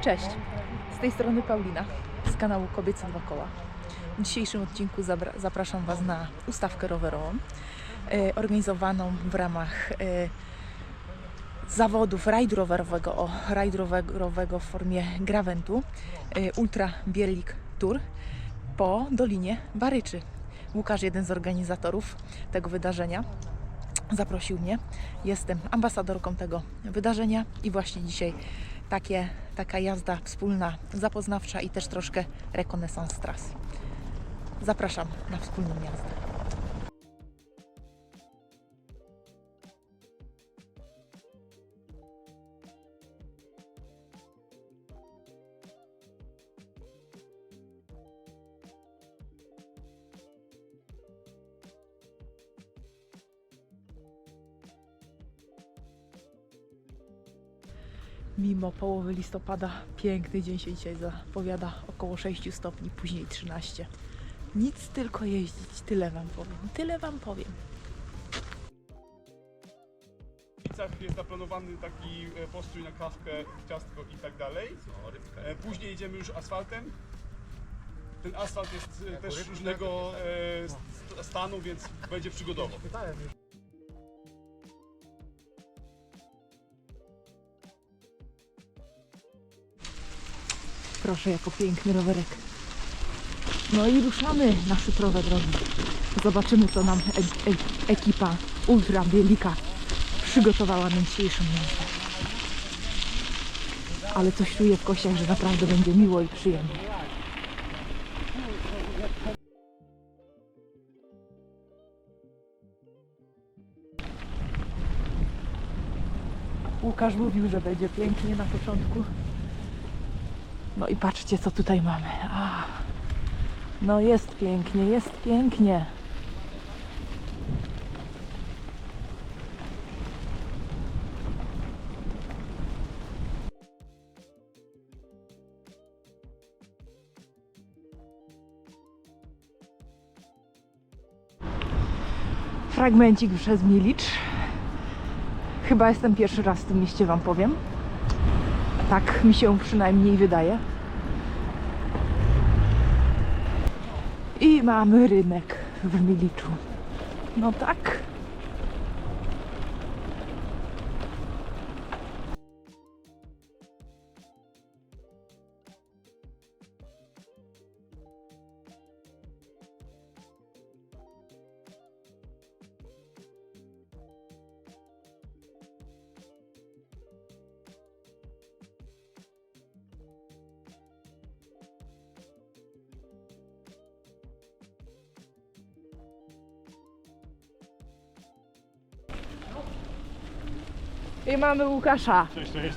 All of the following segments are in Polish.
Cześć, z tej strony Paulina z kanału Kobiece Dwa Koła. W dzisiejszym odcinku zapraszam Was na ustawkę rowerową e, organizowaną w ramach e, zawodów rajdu rowerowego, o rajdu rowerowego w formie graventu e, Ultra Bielik Tour po Dolinie Baryczy. Łukasz, jeden z organizatorów tego wydarzenia, zaprosił mnie. Jestem ambasadorką tego wydarzenia i właśnie dzisiaj takie, taka jazda wspólna, zapoznawcza i też troszkę rekonesans tras. Zapraszam na wspólną jazdę. Mimo połowy listopada, piękny dzień się dzisiaj zapowiada. Około 6 stopni, później 13. Nic tylko jeździć, tyle Wam powiem. Tyle Wam powiem. Jest zaplanowany taki e, postój na kawkę, ciastko i tak dalej. E, Później idziemy już asfaltem. Ten asfalt jest e, też różnego st- stanu, więc będzie przygodowo. Proszę, jako piękny rowerek. No i ruszamy na szyfrowe drogi. Zobaczymy, co nam e- e- ekipa Ultra Bielika przygotowała na dzisiejszą jazdę. Ale coś czuję w kościach, że naprawdę będzie miło i przyjemnie. Łukasz mówił, że będzie pięknie na początku. No i patrzcie, co tutaj mamy. A, no jest pięknie, jest pięknie. Fragmencik przez Milicz. Chyba jestem pierwszy raz w tym mieście, Wam powiem. Tak mi się przynajmniej wydaje. I mamy rynek w Miliczu. No tak. I mamy Łukasza. Cześć, cześć.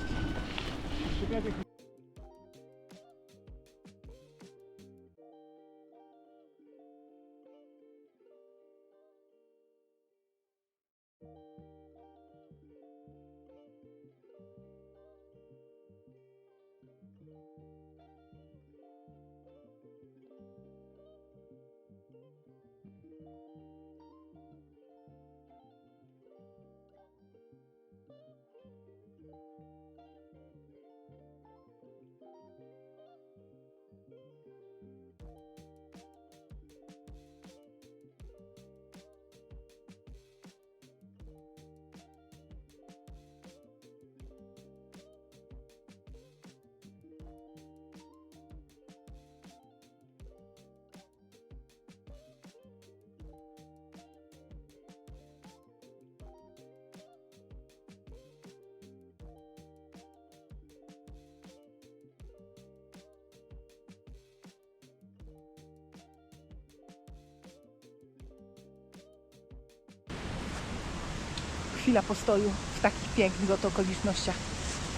Chwila postoju w takich pięknych oto okolicznościach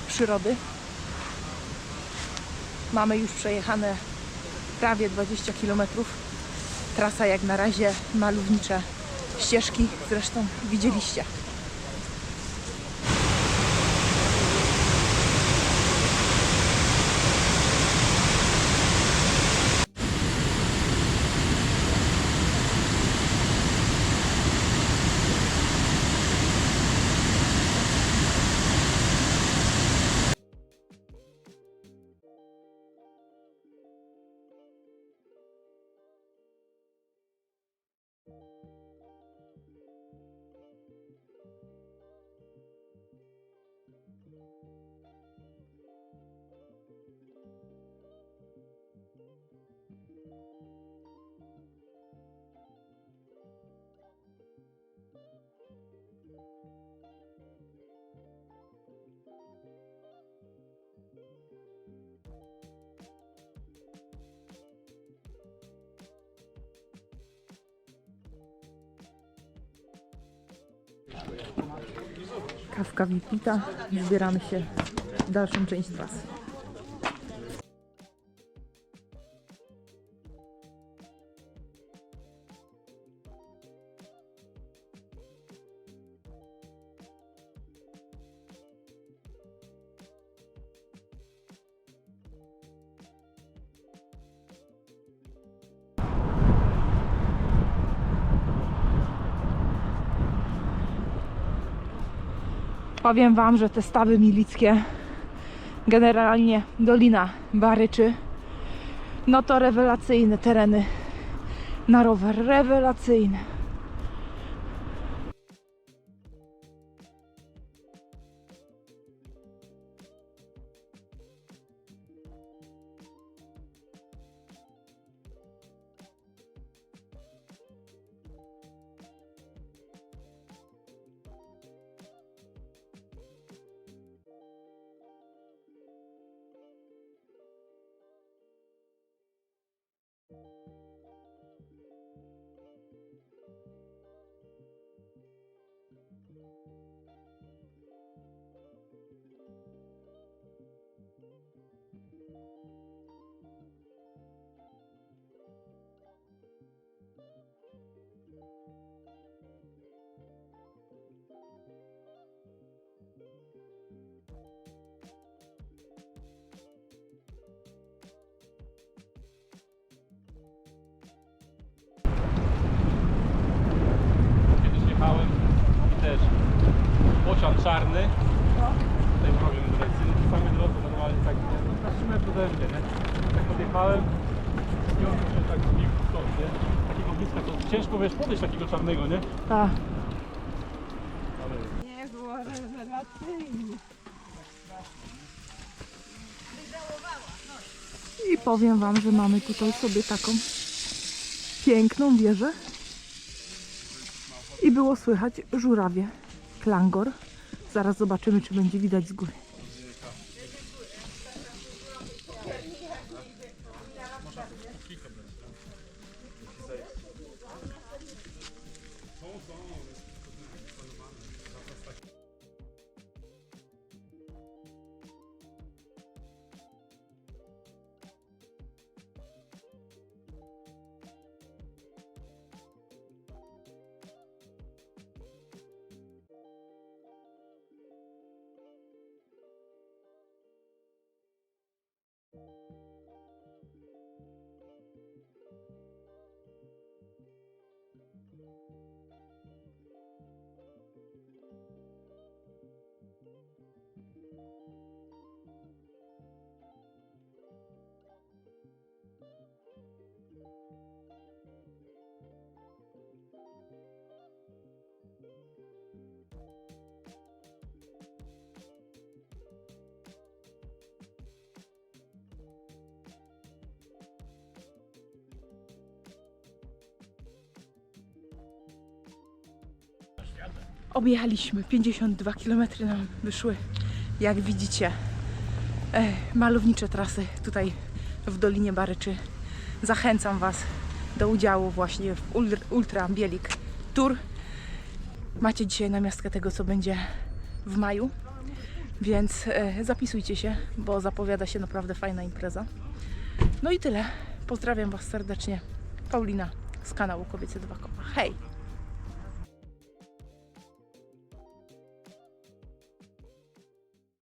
przyrody. Mamy już przejechane prawie 20 km. Trasa jak na razie malownicze ścieżki, zresztą widzieliście. Kawka wypita, zbieramy się w dalszą część trasy. Powiem Wam, że te stawy milickie, generalnie Dolina Baryczy, no to rewelacyjne tereny na rower, rewelacyjne. Czarny. Tutaj wrobię dyrekcyjny w samej drodze normalnie tak na 3 metry ode mnie, nie? Tak podjechałem i on się tak zbił w stąd, nie? Takiego bliska to ciężko wiesz podejść takiego czarnego, nie? Tak. Nie było rewelacyjnie. I powiem Wam, że mamy tutaj sobie taką piękną wieżę. I było słychać żurawie, klangor. Zaraz zobaczymy, czy będzie widać z góry. Objechaliśmy 52 km nam wyszły. Jak widzicie, malownicze trasy tutaj w Dolinie Baryczy. Zachęcam Was do udziału właśnie w Ul- Ultra Bielik Tour. Macie dzisiaj namiastkę tego, co będzie w maju, więc zapisujcie się, bo zapowiada się naprawdę fajna impreza. No i tyle. Pozdrawiam Was serdecznie. Paulina z kanału Kobiece Dwa Koła. Hej!